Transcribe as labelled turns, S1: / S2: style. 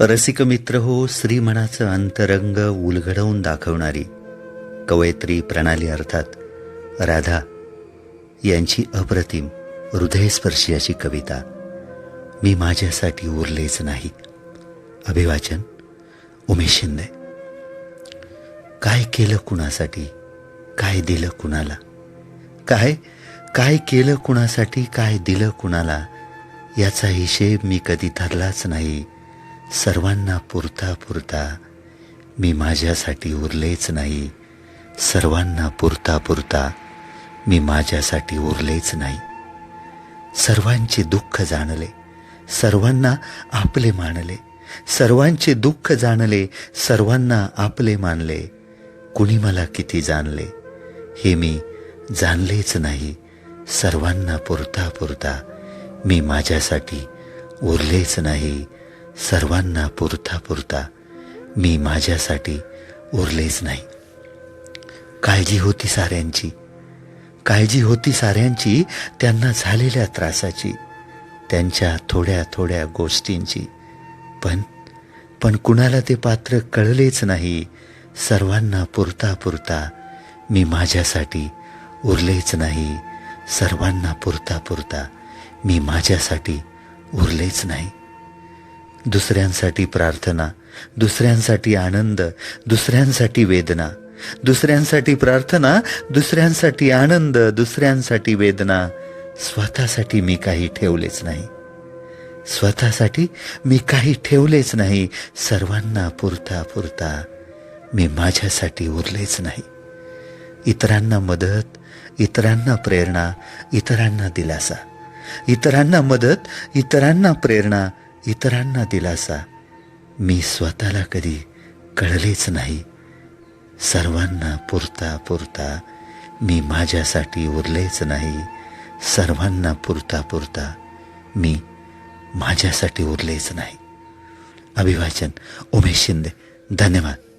S1: रसिक मित्र हो श्रीमनाचं अंतरंग उलगडवून दाखवणारी कवयित्री प्रणाली अर्थात राधा यांची अप्रतिम हृदयस्पर्शी अशी कविता मी माझ्यासाठी उरलेच नाही. अभिवाचन उमेश शिंदे. काय केलं कुणासाठी? काय दिलं कुणाला? काय? काय केलं कुणासाठी? काय दिलं कुणाला? याचा हिशेब मी कधी धरलाच नाही. सर्वांना पुरता पुरता मी माझ्यासाठी उरलेच नाही. सर्वांना पुरता पुरता मी माझ्यासाठी उरलेच नाही. सर्वांचे दुःख जाणले. सर्वांना आपले मानले. सर्वांचे दुःख जाणले. सर्वांना आपले मानले. कुणी मला किती जाणले? हे मी जाणलेच नाही. सर्वांना पुरता पुरता मी माझ्यासाठी उरलेच नाही. सर्वांना पुरता पुरता मी माझ्यासाठी उरलेच नाही. काळजी होती साऱ्यांची. काळजी होती साऱ्यांची त्यांना झालेल्या त्रासाची त्यांच्या थोड्या थोड्या गोष्टींची. पण पण कुणाला ते पात्र कळलेच नाही. सर्वांना पुरता पुरता मी माझ्यासाठी उरलेच नाही. सर्वांना पुरता पुरता मी माझ्यासाठी उरलेच नाही. दुसऱ्यांसाठी प्रार्थना दुसऱ्यांसाठी आनंद दुसऱ्यांसाठी वेदना. दुसऱ्यांसाठी प्रार्थना दुसऱ्यांसाठी आनंद दुसऱ्यांसाठी वेदना. स्वतःसाठी मी काही ठेवलेच नाही. स्वतःसाठी मी काही ठेवलेच नाही. सर्वांना पुरता पुरता मी माझ्यासाठी उरलेच नाही. इतरांना मदत इतरांना प्रेरणा इतरांना दिलासा. इतरांना मदत इतरांना प्रेरणा इतरांना दिलासा मी स्वतःला कधी कळलेच नाही. सर्वांना पुरता पुरता मी माझ्यासाठी उरलेच नाही. सर्वांना पुरता पुरता मी माझ्यासाठी उरलेच नाही. अभिवाचन उमेश शिंदे धन्यवाद.